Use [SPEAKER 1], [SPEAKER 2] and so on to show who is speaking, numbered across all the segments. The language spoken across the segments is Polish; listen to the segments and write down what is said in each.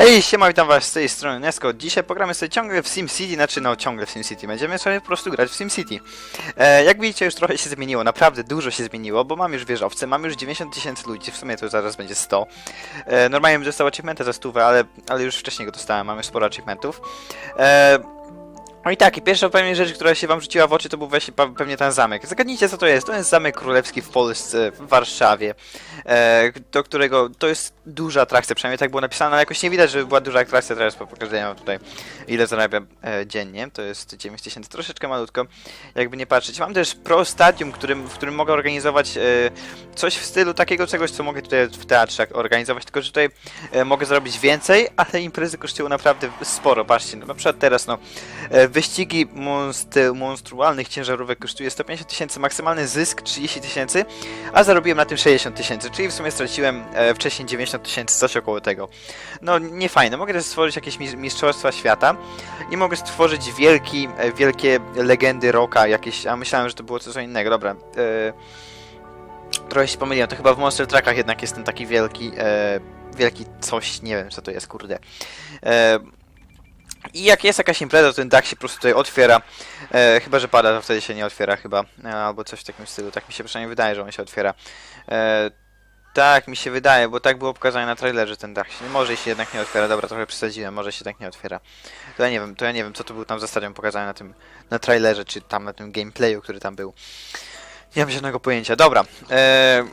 [SPEAKER 1] Hej, siema, witam was z tej strony Nesko. Dzisiaj pogramy sobie ciągle w SimCity, znaczy no ciągle w SimCity. Będziemy sobie po prostu grać w SimCity. E, jak widzicie, już trochę się zmieniło, naprawdę dużo się zmieniło, bo mam już wieżowce, mam już 90 tysięcy ludzi, w sumie to zaraz będzie 100. E, normalnie bym dostał achievementa za stówę, ale, ale już wcześniej go dostałem, mam już sporo achievementów. E, no i tak, i pierwsza pewnie rzecz, która się wam rzuciła w oczy, to był właśnie pewnie ten zamek. Zagadnijcie, co to jest. To jest Zamek Królewski w Polsce, w Warszawie, e, do którego to jest duża atrakcja, przynajmniej tak było napisane, ale jakoś nie widać, żeby była duża atrakcja. Teraz po- pokażę wam tutaj, ile zarabiam e, dziennie. To jest 9 tysięcy, troszeczkę malutko, jakby nie patrzeć. Mam też Pro Stadium, którym, w którym mogę organizować e, coś w stylu takiego czegoś, co mogę tutaj w teatrze organizować, tylko że tutaj mogę zrobić więcej, ale imprezy kosztują naprawdę sporo. Patrzcie, no, na przykład teraz, no, Wyścigi monst monstrualnych ciężarówek kosztuje 150 tysięcy, maksymalny zysk 30 tysięcy, a zarobiłem na tym 60 tysięcy, czyli w sumie straciłem e, wcześniej 90 tysięcy, coś około tego. No, nie fajne. Mogę też stworzyć jakieś mis- mistrzostwa świata i mogę stworzyć wielki, e, wielkie legendy rocka, jakieś, a myślałem, że to było coś innego, dobra. E, trochę się pomyliłem, to chyba w Monster Truckach jednak jest ten taki wielki, wielki coś, nie wiem co to jest, kurde. I jak jest jakaś impreza, to ten dach się po prostu tutaj otwiera. E, chyba, że pada, to wtedy się nie otwiera chyba. E, albo coś w takim stylu. Tak mi się przynajmniej wydaje, że on się otwiera. E, tak mi się wydaje, bo tak było pokazane na trailerze ten dach. się- Może się jednak nie otwiera. Dobra, trochę przesadziłem, może się tak nie otwiera. To ja nie wiem, to ja nie wiem, co to był tam za stadion pokazane na tym, na trailerze, czy tam na tym gameplayu, który tam był. Nie mam żadnego pojęcia. Dobra. E,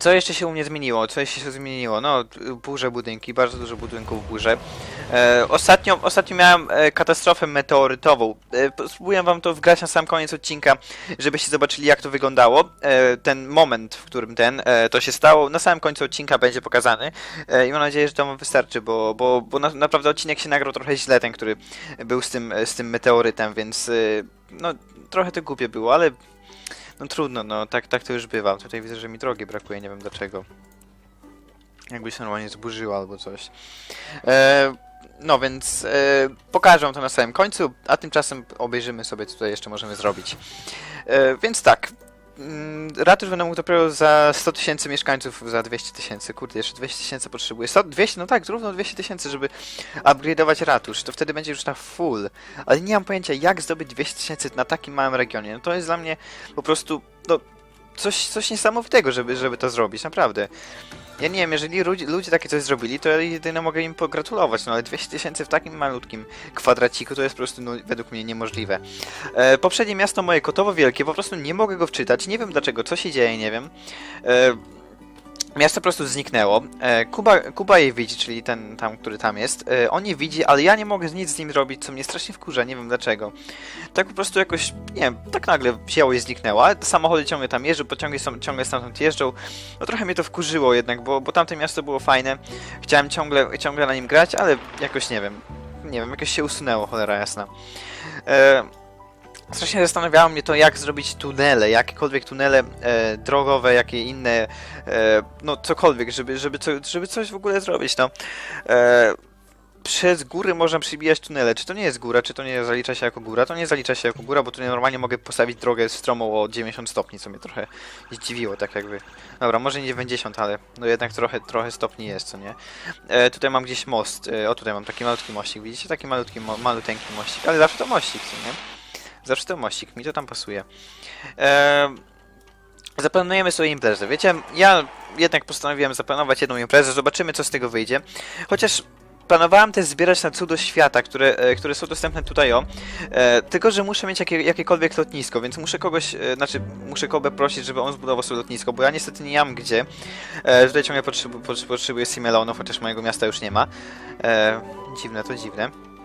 [SPEAKER 1] co jeszcze się u mnie zmieniło? Co jeszcze się zmieniło? No, burze budynki, bardzo dużo budynków burze. E, ostatnio, ostatnio miałem e, katastrofę meteorytową. E, spróbuję wam to wgrać na sam koniec odcinka, żebyście zobaczyli jak to wyglądało. E, ten moment, w którym ten e, to się stało, na samym końcu odcinka będzie pokazany. E, I mam nadzieję, że to wam wystarczy, bo, bo, bo na, naprawdę odcinek się nagrał trochę źle, ten, który był z tym, z tym meteorytem, więc e, no trochę to głupie było, ale no trudno, no tak, tak to już bywa. Tutaj widzę, że mi drogi brakuje, nie wiem dlaczego. Jakby się normalnie zburzyło albo coś. E, no więc e, pokażę to na samym końcu, a tymczasem obejrzymy sobie, co tutaj jeszcze możemy zrobić. E, więc tak. Mm, Ratusz będę mógł dopiero za 100 tysięcy mieszkańców za 200 tysięcy. Kurde, jeszcze 200 tysięcy potrzebuję. 100, 200, no tak, równo 200 tysięcy, żeby upgrade'ować ratusz. To wtedy będzie już na full. Ale nie mam pojęcia, jak zdobyć 200 tysięcy na takim małym regionie. No to jest dla mnie po prostu, no, coś, coś niesamowitego, żeby, żeby to zrobić, naprawdę. Ja nie wiem, jeżeli ludzie, ludzie takie coś zrobili, to ja jedynie mogę im pogratulować, no ale 200 tysięcy w takim malutkim kwadraciku to jest po prostu, no, według mnie niemożliwe. E, poprzednie miasto moje, Kotowo Wielkie, po prostu nie mogę go wczytać, nie wiem dlaczego, co się dzieje, nie wiem. E, Miasto po prostu zniknęło. E, Kuba, Kuba je widzi, czyli ten tam, który tam jest. E, on je widzi, ale ja nie mogę nic z nim zrobić, co mnie strasznie wkurza, nie wiem dlaczego. Tak po prostu jakoś, nie wiem, tak nagle wzięło i zniknęło, ale samochody ciągle tam jeżdżą, pociągi są, ciągle stamtąd jeżdżą. No trochę mnie to wkurzyło jednak, bo, bo tamte miasto było fajne. Chciałem ciągle, ciągle na nim grać, ale jakoś nie wiem. Nie wiem, jakoś się usunęło, cholera jasna. E, Strasznie zastanawiało mnie to, jak zrobić tunele, jakiekolwiek tunele e, drogowe, jakie inne, e, no cokolwiek, żeby, żeby, co, żeby coś w ogóle zrobić, no. E, przez góry można przybijać tunele. Czy to nie jest góra, czy to nie zalicza się jako góra? To nie zalicza się jako góra, bo tu normalnie mogę postawić drogę stromą o 90 stopni, co mnie trochę zdziwiło, tak jakby. Dobra, może nie 90, ale no jednak trochę, trochę stopni jest, co nie? E, tutaj mam gdzieś most. E, o, tutaj mam taki malutki mościk, widzicie? Taki malutki, mo maluteńki mościk, ale zawsze to mościk, co nie? Zawsze to mościk, mi to tam pasuje. Eee, zaplanujemy sobie imprezę. Wiecie, ja jednak postanowiłem zaplanować jedną imprezę, zobaczymy co z tego wyjdzie. Chociaż planowałem też zbierać na cudo świata, które, e, które są dostępne tutaj o. E, tylko, że muszę mieć jakie, jakiekolwiek lotnisko, więc muszę kogoś, e, znaczy muszę Kobę prosić, żeby on zbudował sobie lotnisko, bo ja niestety nie mam gdzie. E, tutaj ciągle potrzebu, potrzebu, potrzebuję Simelonów, chociaż mojego miasta już nie ma. E, dziwne, to dziwne.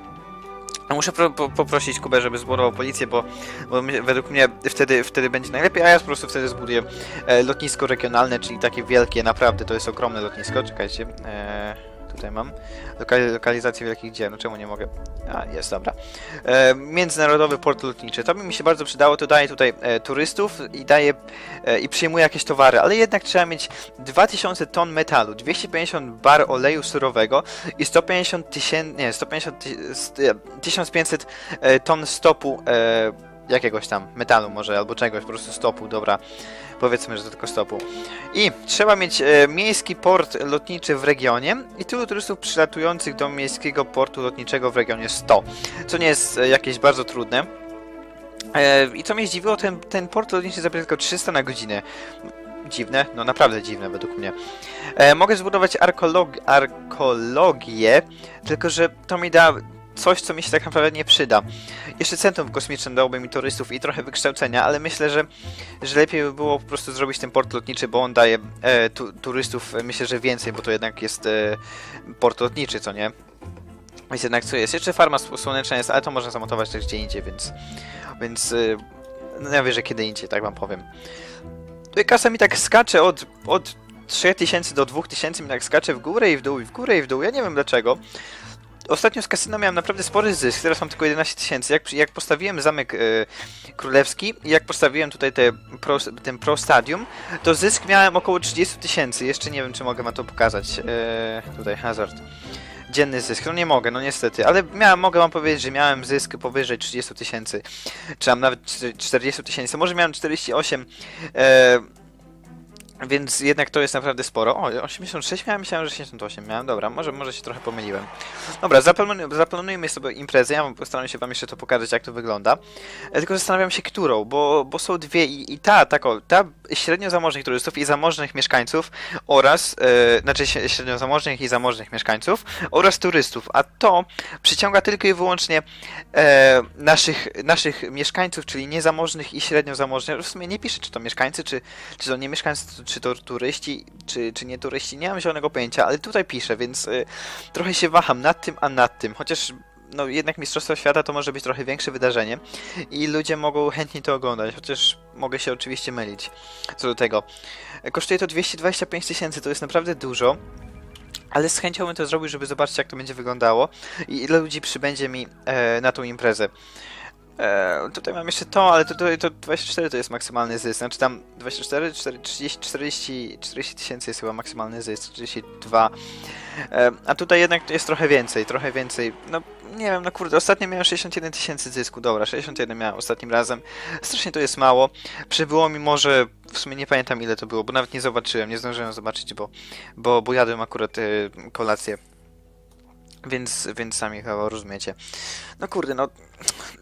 [SPEAKER 1] Muszę po, poprosić Kubę, żeby zbudował policję, bo, bo mnie, według mnie wtedy, wtedy będzie najlepiej, a ja po prostu wtedy zbuduję e, lotnisko regionalne, czyli takie wielkie, naprawdę to jest ogromne lotnisko. Czekajcie, e, tutaj mam Lokali, lokalizację wielkich dzieł, no czemu nie mogę? A, jest, dobra. E, międzynarodowy port lotniczy, to by mi się bardzo przydało, to daje tutaj e, turystów i daje e, i przyjmuje jakieś towary, ale jednak trzeba mieć 2000 ton metalu, 250 bar oleju surowego i 150 tysięcy, nie, 150 ty, st- 1500 e, ton stopu e, jakiegoś tam metalu może, albo czegoś, po prostu stopu, dobra. Powiedzmy, że to tylko stopu. I trzeba mieć e, miejski port lotniczy w regionie i tylu turystów przylatujących do miejskiego portu lotniczego w regionie 100, co nie jest e, jakieś bardzo trudne. E, I co mnie zdziwiło, ten, ten port lotniczy zabiera tylko 300 na godzinę. Dziwne, no naprawdę dziwne według mnie. E, mogę zbudować arkolog arkologię, tylko że to mi da coś, co mi się tak naprawdę nie przyda. Jeszcze centrum kosmiczne dałoby mi turystów i trochę wykształcenia, ale myślę, że, że lepiej by było po prostu zrobić ten port lotniczy, bo on daje e, tu, turystów, e, myślę, że więcej, bo to jednak jest e, port lotniczy, co nie? Więc jednak co jest? Jeszcze farma sł- słoneczna jest, ale to można zamontować też gdzie indziej, więc... Więc... E, no ja wiem, że kiedy indziej, tak wam powiem. Tutaj kasa mi tak skacze od, od 3000 do 2000 mi tak skacze w górę i w dół, i w górę i w dół. Ja nie wiem dlaczego. Ostatnio z kasyna miałem naprawdę spory zysk, teraz mam tylko 11 tysięcy. Jak, jak postawiłem zamek e, królewski i jak postawiłem tutaj te pro, ten Pro Stadium, to zysk miałem około 30 tysięcy. Jeszcze nie wiem, czy mogę wam to pokazać. E, tutaj hazard. Dzienny zysk. No nie mogę, no niestety, ale miałem, mogę wam powiedzieć, że miałem zysk powyżej 30 tysięcy, czy tam nawet 40 tysięcy, może miałem 48. E, więc jednak to jest naprawdę sporo. O, 86 miałem, myślałem, że 68 miałem. Dobra, może, może się trochę pomyliłem. Dobra, zaplanujmy, zaplanujmy sobie imprezę. Ja postaram się wam jeszcze to pokazać, jak to wygląda. E, Tylko zastanawiam się, którą, bo, bo są dwie i, i ta, tak o, ta średnio zamożnych turystów i zamożnych mieszkańców oraz, e, znaczy średnio zamożnych i zamożnych mieszkańców oraz turystów, a to przyciąga tylko i wyłącznie e, naszych, naszych mieszkańców, czyli niezamożnych i średnio zamożnych. W sumie nie piszę, czy to mieszkańcy, czy, czy to nie mieszkańcy, czy to turyści, czy, czy nie turyści, nie mam zielonego pojęcia, ale tutaj piszę, więc y, trochę się waham nad tym, a nad tym, chociaż no jednak Mistrzostwo Świata to może być trochę większe wydarzenie i ludzie mogą chętnie to oglądać, chociaż mogę się oczywiście mylić co do tego. Kosztuje to 225 tysięcy, to jest naprawdę dużo. Ale z chęcią bym to zrobił, żeby zobaczyć jak to będzie wyglądało i ile ludzi przybędzie mi e, na tą imprezę. E, tutaj mam jeszcze to, ale to, to, to 24 to jest maksymalny zysk. Znaczy tam 24, 4, 30, 40, 40 tysięcy jest chyba maksymalny zysk, 42. E, a tutaj jednak jest trochę więcej, trochę więcej. No nie wiem, no kurde, ostatnio miałem 61 tysięcy zysku, dobra, 61 miałem ostatnim razem. Strasznie to jest mało. Przybyło mi może, w sumie nie pamiętam ile to było, bo nawet nie zobaczyłem, nie zdążyłem zobaczyć, bo, bo, bo jadłem akurat e, kolację. Więc, więc sami chyba rozumiecie. No kurde, no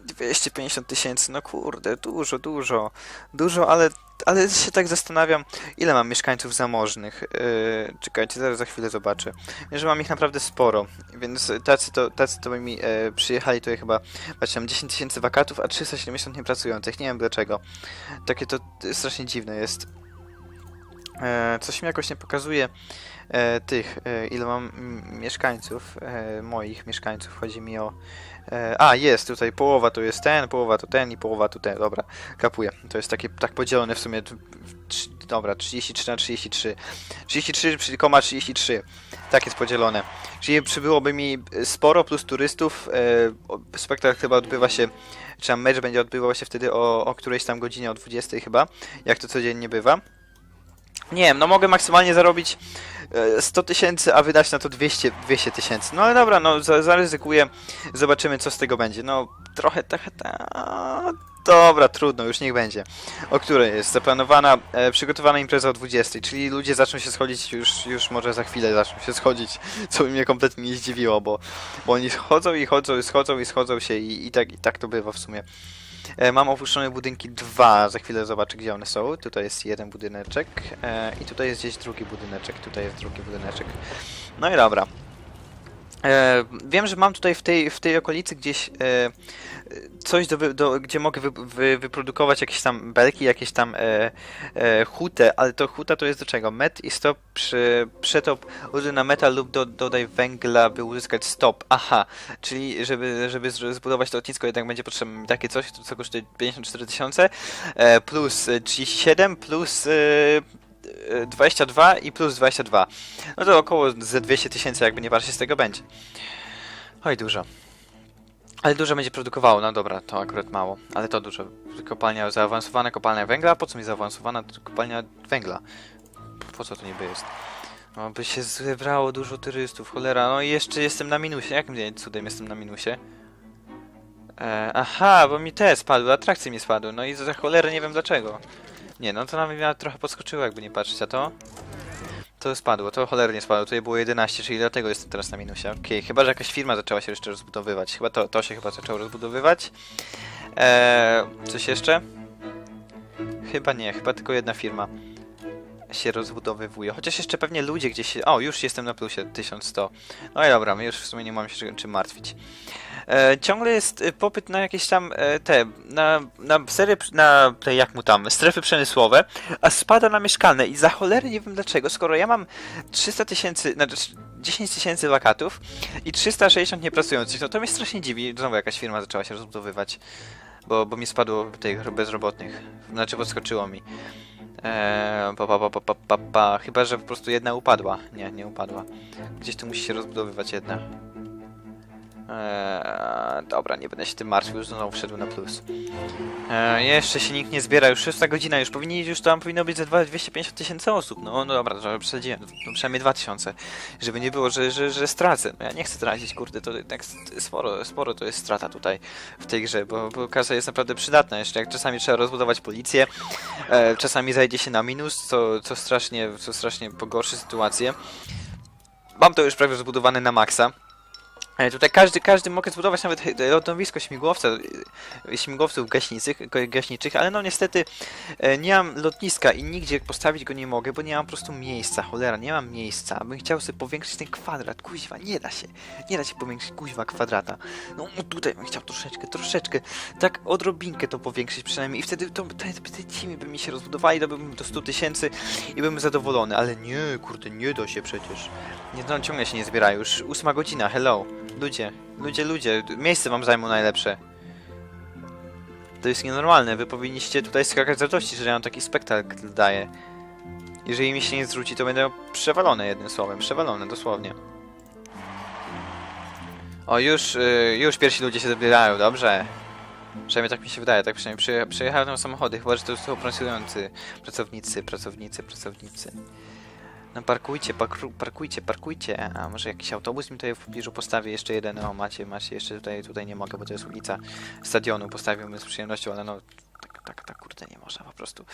[SPEAKER 1] 250 tysięcy, no kurde, dużo, dużo, dużo, ale, ale się tak zastanawiam, ile mam mieszkańców zamożnych. Yy, czekajcie, zaraz za chwilę zobaczę. Wiem, że mam ich naprawdę sporo, więc tacy to, tacy to mi e, przyjechali tutaj chyba, patrzcie, mam 10 tysięcy wakatów, a 370 niepracujących, nie wiem dlaczego. Takie to strasznie dziwne jest. E, coś mi jakoś nie pokazuje e, tych, e, ile mam mm, mieszkańców, e, moich mieszkańców, chodzi mi o... E, a, jest tutaj, połowa to jest ten, połowa to ten i połowa to ten, dobra, kapuję. To jest takie, tak podzielone w sumie, trz- dobra, 33 na 33. 33, 33, tak jest podzielone. Czyli przybyłoby mi sporo plus turystów, e, spektakl chyba odbywa się, czy tam mecz będzie odbywał się wtedy o, o którejś tam godzinie, o 20 chyba, jak to codziennie bywa. Nie wiem, no mogę maksymalnie zarobić 100 tysięcy, a wydać na to 200 200 tysięcy. No ale dobra, no za, zaryzykuję, zobaczymy co z tego będzie. No trochę, trochę, ta... Dobra, trudno, już niech będzie. O której jest zaplanowana, e, przygotowana impreza o 20, czyli ludzie zaczną się schodzić już, już może za chwilę zaczną się schodzić, co mnie kompletnie nie zdziwiło, bo, bo oni schodzą i chodzą i schodzą i schodzą się i, i, tak, i tak to bywa w sumie. E, Mam opuszczone budynki dwa, za chwilę zobaczę gdzie one są. Tutaj jest jeden budyneczek e, i tutaj jest gdzieś drugi budyneczek, tutaj jest drugi budyneczek. No i dobra. E, wiem, że mam tutaj w tej, w tej okolicy gdzieś e, coś, do, do, gdzie mogę wy, wy, wyprodukować jakieś tam belki, jakieś tam e, e, hutę, ale to huta to jest do czego? Met i stop przy przetop użyj na metal lub do, dodaj węgla, by uzyskać stop. Aha, czyli żeby, żeby zbudować to lotnisko jednak będzie potrzebne takie coś, co kosztuje 54 tysiące, e, plus e, 37, plus e, 22 i plus 22. No to około ze 200 tysięcy, jakby nie patrzeć, z tego będzie. Oj, dużo. Ale dużo będzie produkowało, no dobra, to akurat mało, ale to dużo. Kopalnia, zaawansowana kopalnia węgla, po co mi zaawansowana kopalnia węgla? Po co to niby jest? No, by się zebrało dużo turystów, cholera, no i jeszcze jestem na minusie, jakim cudem jestem na minusie? E, aha, bo mi te spadły, atrakcje mi spadły, no i za cholerę nie wiem dlaczego. Nie, no to nawet mnie trochę podskoczyło, jakby nie patrzeć, a to? To spadło, to cholernie spadło, tutaj było 11, czyli dlatego jestem teraz na minusie. Okej, chyba, że jakaś firma zaczęła się jeszcze rozbudowywać. Chyba to, to się chyba zaczęło rozbudowywać. Eee, coś jeszcze? Chyba nie, chyba tylko jedna firma się rozbudowywuje. Chociaż jeszcze pewnie ludzie gdzieś się... O, już jestem na plusie 1100. No i dobra, już w sumie nie mamy się czym martwić. E, ciągle jest e, popyt na jakieś tam e, te, na, na sery, na te, jak mu tam, strefy przemysłowe, a spada na mieszkalne i za cholerę nie wiem dlaczego, skoro ja mam 300 tysięcy, znaczy 10 tysięcy wakatów i 360 niepracujących, no to mnie strasznie dziwi, znowu jakaś firma zaczęła się rozbudowywać, bo, bo mi spadło tych bezrobotnych, znaczy podskoczyło mi. Eee, pa, pa, pa, pa, pa, pa. Chyba, że po prostu jedna upadła. Nie, nie upadła. Gdzieś tu musi się rozbudowywać jedna. Eee, dobra, nie będę się tym martwił, już znowu wszedł na plus. Eee, jeszcze się nikt nie zbiera, już 6 godzina, już powinni, już tam powinno być ze dwa- 250 tysięcy osób. No, no dobra, trochę przesadziłem, no, przynajmniej 2000. Żeby nie było, że, że, że stracę. No ja nie chcę tracić, kurde, to jednak sporo, sporo to jest strata tutaj w tej grze, bo, bo kasa jest naprawdę przydatna. Jeszcze jak czasami trzeba rozbudować policję, e, czasami zajdzie się na minus, co, co, strasznie, co strasznie pogorszy sytuację. Mam to już prawie zbudowane na maksa. E, Tutaj każdy, każdy mogę zbudować nawet e, lądowisko śmigłowca, e, śmigłowców gaśniczych, gaśniczych, ale no niestety nie mam lotniska i nigdzie postawić go nie mogę, bo nie mam po prostu miejsca, cholera, nie mam miejsca. Bym chciał sobie powiększyć ten kwadrat, kuźwa, nie da się, nie da się powiększyć kuźwa kwadrata. No tutaj bym chciał troszeczkę, troszeczkę, tak odrobinkę to powiększyć przynajmniej i wtedy to, te, te teamy by mi się rozbudowali, dałbym do 100 tysięcy i bym zadowolony, ale nie, kurde, nie da się przecież. Nie, no ciągle się nie zbiera, już ósma godzina, hello. Ludzie, ludzie, ludzie, miejsce wam zajmą najlepsze. To jest nienormalne, wy powinniście tutaj skakać z radości, że ja mam taki spektakl daję. Jeżeli mi się nie zwróci, to będę przewalone jednym słowem, przewalone, dosłownie. O, już, y, już pierwsi ludzie się zabierają, dobrze. Przynajmniej tak mi się wydaje, tak przynajmniej przyje, przyjechały tam samochody, chyba, że to są pracujący pracownicy, pracownicy, pracownicy. No parkujcie, parku, parkujcie, parkujcie. A może jakiś autobus mi tutaj w pobliżu postawi jeszcze jeden. O, macie, macie, jeszcze tutaj, tutaj nie mogę, bo to jest ulica stadionu. Postawiłbym z przyjemnością, ale no, tak, tak, tak, kurde, nie można po prostu.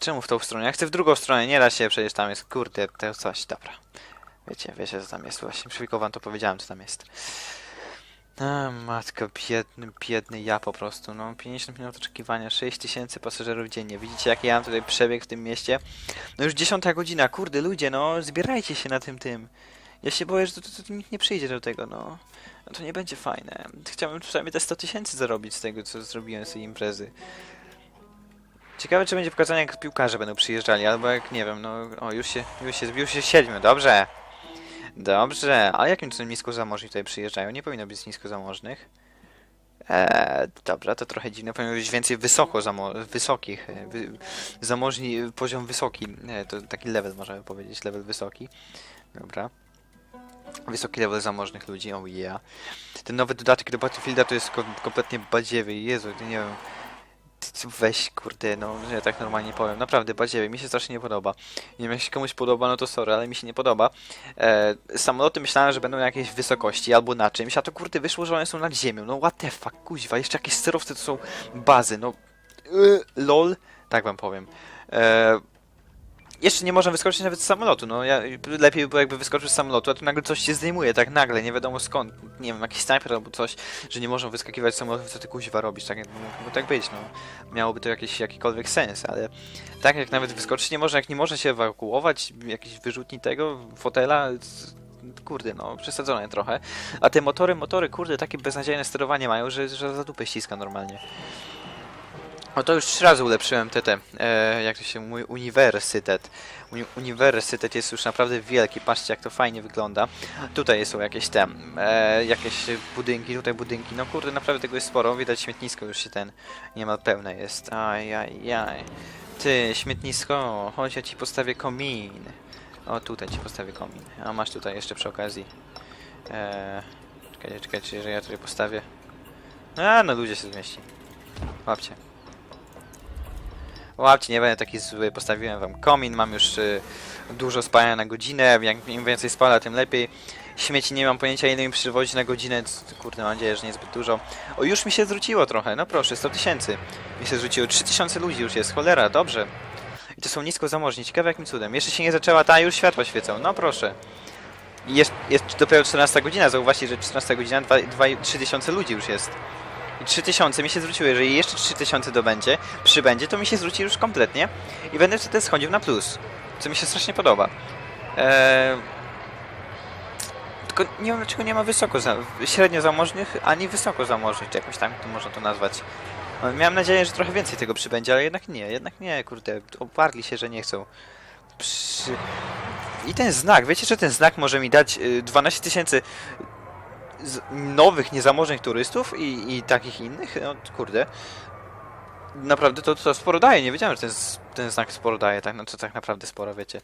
[SPEAKER 1] Czemu w tą stronę? Ja chcę w drugą stronę, nie da się, przecież tam jest, kurde, to coś, dobra. Wiecie, wiecie, co tam jest, właśnie, wam to powiedziałem, co tam jest. A, matko, biedny, biedny ja po prostu, no, 50 minut oczekiwania, 6000 pasażerów dziennie. Widzicie, jaki ja mam tutaj przebieg w tym mieście? No już 10 godzina, kurde, ludzie, no, zbierajcie się na tym tym. Ja się boję, że to, nikt nie przyjdzie do tego, no. no. To nie będzie fajne. Chciałbym przynajmniej te 100 tysięcy zarobić z tego, co zrobiłem z tej imprezy. Ciekawe, czy będzie pokazane, jak piłkarze będą przyjeżdżali, albo jak, nie wiem, no, o, już się, już się, już się siedmiu, dobrze. Dobrze, a jakim cudem niskozamożni tutaj przyjeżdżają? Nie powinno być niskozamożnych. Eee, dobra, to trochę dziwne. Powinno być więcej wysoko wysokich. e, Wy zamożni, poziom wysoki. E, to taki level możemy powiedzieć, level wysoki. Dobra. Wysoki level zamożnych ludzi, oh yeah. Ten nowy dodatek do Battlefielda to jest ko kompletnie badziewy. Jezu, nie wiem. Weź, kurde, no, że tak normalnie powiem. Naprawdę, badziewy, mi się strasznie nie podoba. Nie wiem, jak się komuś podoba, no to sorry, ale mi się nie podoba. E, samoloty myślałem, że będą na jakiejś wysokości albo na czymś, a to kurde wyszło, że one są nad ziemią. No what the fuck, kuźwa, jeszcze jakieś sterowce to są bazy, no y, lol, tak wam powiem. E, jeszcze nie można wyskoczyć nawet z samolotu, no ja, lepiej by było jakby wyskoczyć z samolotu, a tu nagle coś się zdejmuje, tak nagle, nie wiadomo skąd, nie wiem, jakiś snajper albo coś, że nie można wyskakiwać z samolotu, co ty kuźwa robisz, tak, no, tak być, no. Miałoby to jakiś, jakikolwiek sens, ale tak jak nawet wyskoczyć nie można, jak nie można się ewakuować, jakiś wyrzutni tego, fotela, kurde, no, przesadzone trochę. A te motory, motory, kurde, takie beznadziejne sterowanie mają, że, że za dupę ściska normalnie. No to już trzy razy ulepszyłem te e, jak to się mówi, uniwersytet. Uni uniwersytet jest już naprawdę wielki, patrzcie jak to fajnie wygląda. Tutaj są jakieś te, e, jakieś budynki, tutaj budynki, no kurde, naprawdę tego jest sporo, widać śmietnisko już się ten niemal pełne jest. Ajajaj. Ty, śmietnisko, chodź ja ci postawię komin. O, tutaj ci postawię komin. A masz tutaj jeszcze przy okazji. E, czekajcie, czekajcie, że ja tutaj postawię. A, no ludzie się zmieści. Łapcie. Łapcie, nie będę taki zły, postawiłem wam komin, mam już y, dużo spalania na godzinę, jak im więcej spala, tym lepiej. Śmieci nie mam pojęcia ile mi przywozi na godzinę, kurde mam nadzieję, że niezbyt dużo. O, już mi się zwróciło trochę, no proszę, 100 tysięcy. Mi się zwróciło, 3000 ludzi już jest, cholera, dobrze. I to są nisko zamożni, ciekawe jakim cudem. Jeszcze się nie zaczęła ta, już światła świecą, no proszę. Jest, jest dopiero 14 godzina, zauważcie, że 14 godzina, 2, 2, 3000 ludzi już jest. I 3000 mi się zwróciło, jeżeli jeszcze 3000 dobędzie, przybędzie, to mi się zwróci już kompletnie i będę wtedy schodził na plus, co mi się strasznie podoba. Eee... Tylko nie wiem dlaczego nie ma wysoko za... średnio zamożnych, ani wysoko zamożnych, czy jakoś tam to można to nazwać. No, Miałem nadzieję, że trochę więcej tego przybędzie, ale jednak nie, jednak nie, kurde, oparli się, że nie chcą. Przy... I ten znak, wiecie, że ten znak może mi dać y, 12 tysięcy z- nowych, niezamożnych turystów i, i takich innych? No kurde. Naprawdę to, to sporo daje, nie wiedziałem, że ten, ten znak sporo daje, tak, no to tak naprawdę sporo, wiecie.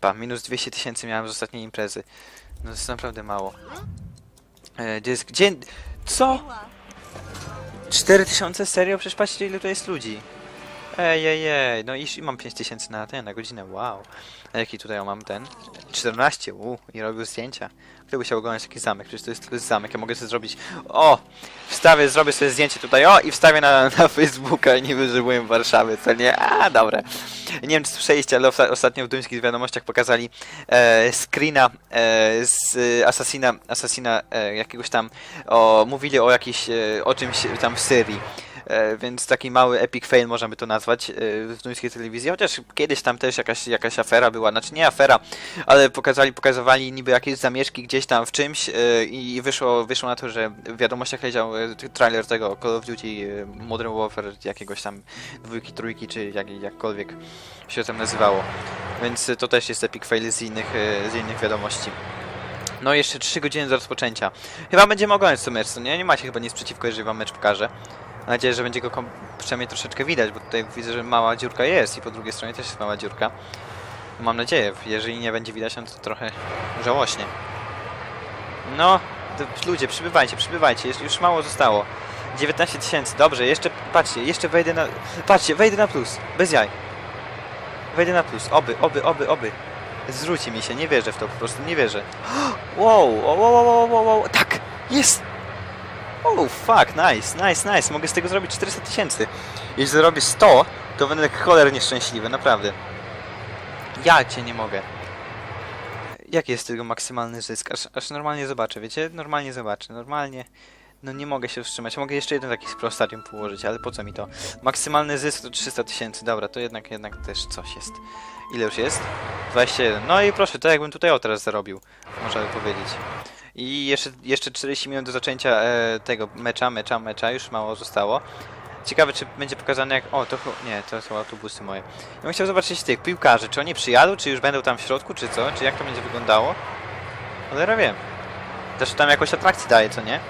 [SPEAKER 1] Pa, minus 200 tysięcy miałem z ostatniej imprezy. No to jest naprawdę mało. E, gdzie jest, gdzie... Co? 4000? Serio? Przecież patrzcie ile to jest ludzi. Ej, ej, ej, no i i mam 5000 na ten, na godzinę, wow. A jaki tutaj mam ten? 14, u i robił zdjęcia. Kto by chciał oglądać taki zamek? Przecież to jest tylko zamek, ja mogę sobie zrobić... O! Wstawię, zrobię sobie zdjęcie tutaj, o! I wstawię na, na Facebooka, niby, że byłem w Warszawie, co nie? A, dobre. Nie wiem, czy słyszeliście, ale osta- ostatnio w duńskich wiadomościach pokazali e, screena e, z Assassina, Assassina e, jakiegoś tam, o, mówili o jakiś, e, o czymś tam w Syrii. E, więc taki mały epic fail można by to nazwać e, w duńskiej telewizji, chociaż kiedyś tam też jakaś, jakaś afera była, znaczy nie afera, ale pokazali, pokazywali niby jakieś zamieszki gdzieś tam w czymś e, i wyszło, wyszło na to, że w wiadomościach leciał trailer tego Call of Duty Modern Warfare jakiegoś tam dwójki, trójki, czy jak, jakkolwiek się to tam nazywało. Więc to też jest epic fail z innych, z innych wiadomości. No jeszcze 3 godziny do rozpoczęcia. Chyba będziemy oglądać co mecz, nie? Nie macie chyba nic przeciwko, jeżeli wam mecz pokażę. Mam nadzieję, że będzie go przynajmniej troszeczkę widać, bo tutaj widzę, że mała dziurka jest i po drugiej stronie też jest mała dziurka. Mam nadzieję, jeżeli nie będzie widać, no to trochę żałośnie. No, ludzie, przybywajcie, przybywajcie, już, już mało zostało. 19 tysięcy, dobrze, jeszcze, patrzcie, jeszcze wejdę na, patrzcie, wejdę na plus, bez jaj. Wejdę na plus, oby, oby, oby, oby. Zwróci mi się, nie wierzę w to, po prostu nie wierzę. Wow, wow, wow, wow, wow, wow, tak, jest! Oh, fuck, nice, nice, nice. Mogę z tego zrobić 400 tysięcy. Jeśli zrobię 100, to będę cholernie szczęśliwy, naprawdę. Ja cię nie mogę. Jaki jest tego maksymalny zysk? Aż, aż normalnie zobaczę, wiecie? Normalnie zobaczę, normalnie. No nie mogę się wstrzymać. Mogę jeszcze jeden taki Pro Stadium położyć, ale po co mi to? Maksymalny zysk to 300 tysięcy. Dobra, to jednak, jednak też coś jest. Ile już jest? 21. No i proszę, to jakbym tutaj o teraz zarobił. Można by powiedzieć. I jeszcze, jeszcze 40 minut do zaczęcia e, tego mecza, mecza, mecza, już mało zostało. Ciekawe, czy będzie pokazane jak... O, to. Nie, to są autobusy moje. Ja bym chciał zobaczyć tych piłkarzy, czy oni przyjadą, czy już będą tam w środku, czy co? Czy jak to będzie wyglądało? Cholera wiem. Też tam jakoś atrakcji daje, co nie?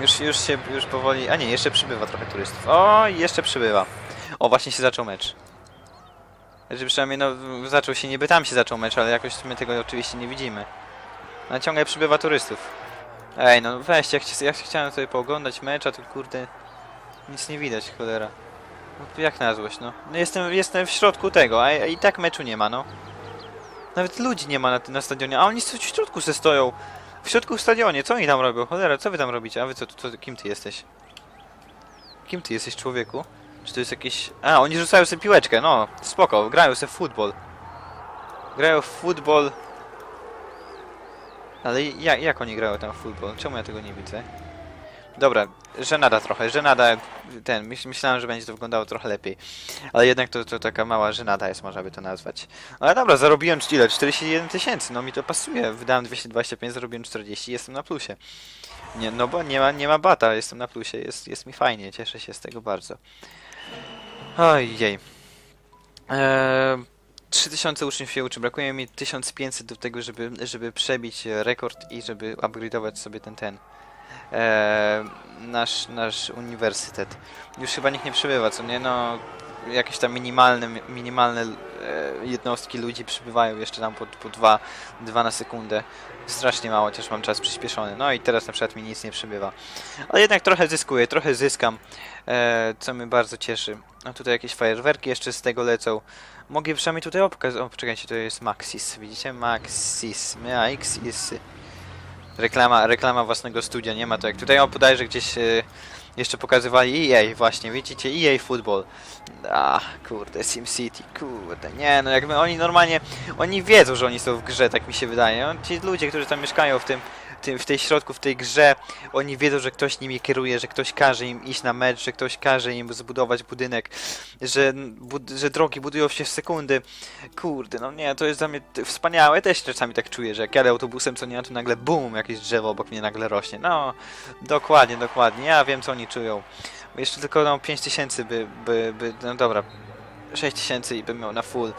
[SPEAKER 1] Już, już się, już powoli... A nie, jeszcze przybywa trochę turystów. O, jeszcze przybywa. O, właśnie się zaczął mecz. Znaczy przynajmniej, no, zaczął się, niby tam się zaczął mecz, ale jakoś my tego oczywiście nie widzimy. No ciągle przybywa turystów. Ej, no weźcie, jak, jak chciałem sobie pooglądać mecz, a tu kurde... Nic nie widać, cholera. No, to jak na złość, no. no jestem, jestem w środku tego, a, i tak meczu nie ma, no. Nawet ludzi nie ma na, na stadionie, a oni w środku se stoją. W środku w stadionie, co oni tam robią? Cholera, co wy tam robicie? A wy co, kim ty jesteś? Kim ty jesteś, człowieku? Czy to jest jakieś... A, oni rzucają sobie piłeczkę, no. Spoko, grają sobie w futbol. Grają w futbol... Ale jak, jak oni grają tam w futbol? Czemu ja tego nie widzę? Dobra, żenada trochę, żenada, ten, myśl, myślałem, że będzie to wyglądało trochę lepiej. Ale jednak to, to taka mała żenada jest, można by to nazwać. Ale dobra, zarobiłem ile? 41 tysięcy, no mi to pasuje. Wydałem 225, zarobiłem 40 jestem na plusie. Nie, no bo nie ma, nie ma bata, jestem na plusie, jest, jest mi fajnie, cieszę się z tego bardzo. Ojej. Eee, 3000 uczniów się uczy, brakuje mi 1500 do tego, żeby, żeby przebić e, rekord i żeby upgrade'ować sobie ten ten. Eee, nasz, nasz uniwersytet. Już chyba nikt nie przybywa, co nie? No, jakieś tam minimalne, minimalne e, jednostki ludzi przybywają jeszcze tam po, po dwa, dwa na sekundę. Strasznie mało, chociaż mam czas przyspieszony. No i teraz na przykład mi nic nie przybywa. Ale jednak trochę zyskuję, trochę zyskam, e, co mnie bardzo cieszy. A tutaj jakieś fajerwerki jeszcze z tego lecą. Mogę przynajmniej tutaj pokazać. O, poczekajcie, to jest Maxis. Widzicie? Maxis. Maxis. reklama, reklama własnego studia, nie ma to jak tutaj, o podajże gdzieś e, jeszcze pokazywali EA właśnie, widzicie, EA Football. A, kurde, SimCity, kurde, nie no jakby oni normalnie, oni wiedzą, że oni są w grze, tak mi się wydaje. No, ci ludzie, którzy tam mieszkają w tym, w tej środku, w tej grze, oni wiedzą, że ktoś nimi kieruje, że ktoś każe im iść na mecz, że ktoś każe im zbudować budynek, że, bud że drogi budują się w sekundy. Kurde, no nie, to jest dla mnie wspaniałe. Też czasami tak czuję, że jak jadę autobusem, co nie, tu nagle bum, jakieś drzewo obok mnie nagle rośnie. No, dokładnie, dokładnie. Ja wiem, co oni czują. Jeszcze tylko no 5000 by, by, by, no dobra, 6000 i bym miał na full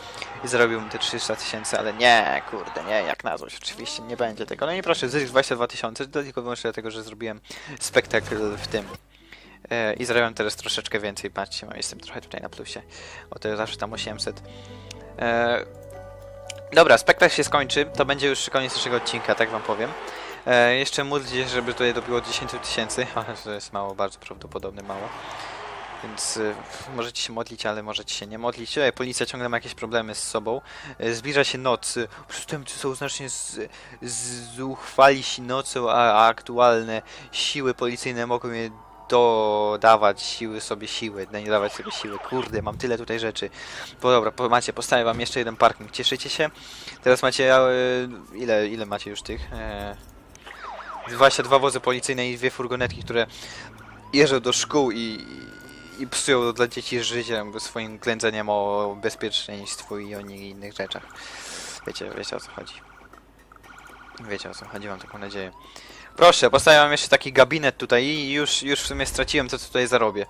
[SPEAKER 1] i zarobiłbym te 300 tysięcy, ale nie, kurde, nie, jak na złość, oczywiście nie będzie tego. No i proszę, zysk 22 tysiące, to tylko wyłącznie dlatego, że zrobiłem spektakl w tym. E, I zarabiam teraz troszeczkę więcej, patrzcie, jestem trochę tutaj na plusie. O, to zawsze tam 800. E, dobra, spektakl się skończy, to będzie już koniec naszego odcinka, tak wam powiem. E, jeszcze módlcie się, żeby tutaj dobiło 10 tysięcy, ale to jest mało, bardzo prawdopodobne mało. Więc y, możecie się modlić, ale możecie się nie modlić. Ej, policja ciągle ma jakieś problemy z sobą. E, zbliża się noc. y, Przestępcy są znacznie z, zuchwalsi nocą, a, aktualne siły policyjne mogą je dodawać siły sobie siły, no nie dawać sobie siły. Kurde, mam tyle tutaj rzeczy. Bo dobra, po, macie, postawię wam jeszcze jeden parking. Cieszycie się? Teraz macie, ile, ile macie już tych? E, 22 wozy policyjne i dwie furgonetki, które jeżdżą do szkół i, i psują dla dzieci życie swoim ględzeniem o bezpieczeństwu i o innych rzeczach. Wiecie, wiecie o co chodzi. Wiecie o co chodzi, mam taką nadzieję. Proszę, postawiam jeszcze taki gabinet tutaj i już, już w sumie straciłem to, co tutaj zarobię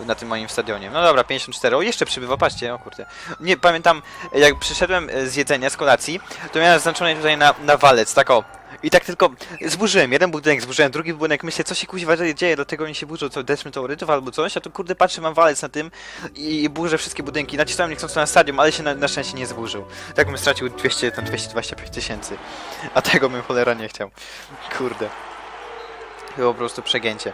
[SPEAKER 1] na tym moim stadionie. No dobra, 54. O, jeszcze przybywa, patrzcie, o kurde. Nie, pamiętam, jak przyszedłem z jedzenia, z kolacji, to miałem zaznaczone tutaj na, na walec, tak o. I tak tylko zburzyłem, jeden budynek zburzyłem, drugi budynek, myślę, co się kuźwa dzieje, dlatego oni się burzą, co, deszmy teorytów albo coś, a tu kurde patrzę, mam walec na tym i, burzę wszystkie budynki, nacisnąłem niechcący na stadion, ale się na, na szczęście nie zburzył. Tak bym stracił 200, tam 225 tysięcy, a tego bym cholera nie chciał. Kurde. Było po prostu przegięcie.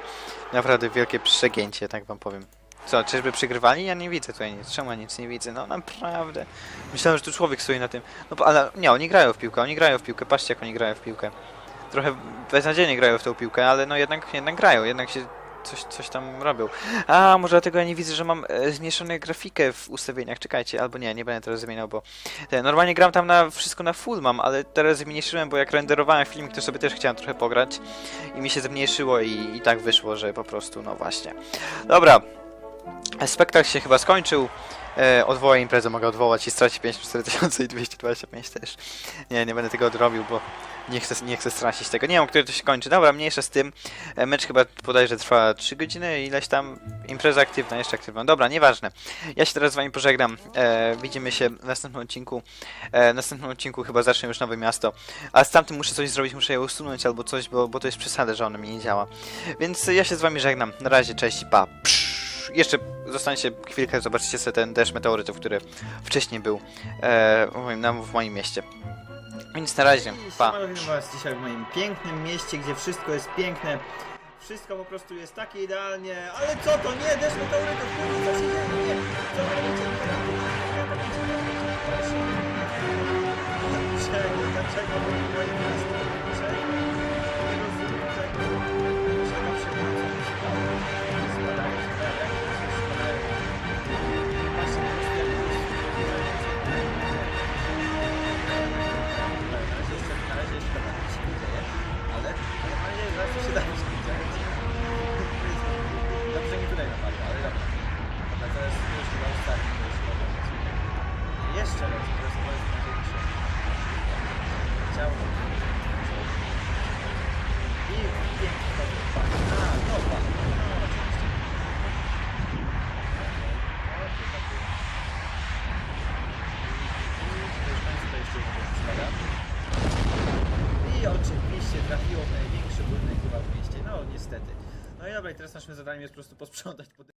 [SPEAKER 1] Naprawdę wielkie przegięcie, tak wam powiem. Co, czyżby przegrywali? Ja nie widzę tutaj nic. Czemu ja nic nie widzę? No naprawdę. Myślałem, że tu człowiek stoi na tym. No ale nie, oni grają w piłkę, oni grają w piłkę. Patrzcie jak oni grają w piłkę. Trochę beznadziejnie grają w tą piłkę, ale no jednak, jednak grają, jednak się coś, coś tam robią. A, może dlatego ja nie widzę, że mam e, zmniejszoną grafikę w ustawieniach. Czekajcie, albo nie, nie będę teraz zmieniał, bo te, normalnie gram tam na wszystko na full mam, ale teraz zmniejszyłem, bo jak renderowałem filmik, to sobie też chciałem trochę pograć i mi się zmniejszyło i, i tak wyszło, że po prostu, no właśnie. Dobra, spektakl się chyba skończył. E, odwołaj imprezę, mogę odwołać i stracić 54 225 też. Nie, nie będę tego odrobił, bo nie chcę, nie chcę stracić tego. Nie wiem, który to się kończy. Dobra, mniejsza z tym. E, mecz chyba podajże trwa 3 godziny, ileś tam impreza aktywna, jeszcze aktywna. Dobra, nieważne. Ja się teraz z wami pożegnam. E, widzimy się w następnym odcinku. E, w następnym odcinku chyba zacznę już nowe miasto. A z tamtym muszę coś zrobić, muszę je usunąć albo coś, bo, bo to jest przesada, że ono mi nie działa. Więc ja się z wami żegnam. Na razie, cześć i pa. Psz. Jeszcze zostańcie chwilkę, zobaczycie sobie ten deszcz meteorytów, który wcześniej był e, w, moim, w moim mieście. Więc na razie, pa.
[SPEAKER 2] Was dzisiaj w moim pięknym mieście, gdzie wszystko jest piękne. Wszystko po prostu jest takie idealnie. Ale co to? Nie, deszcz meteorytów, kurwa, co się dzieje? Nie, co wy robicie? Dlaczego? Dlaczego? Dlaczego? Zadaniem jest po prostu posprzątać po tym.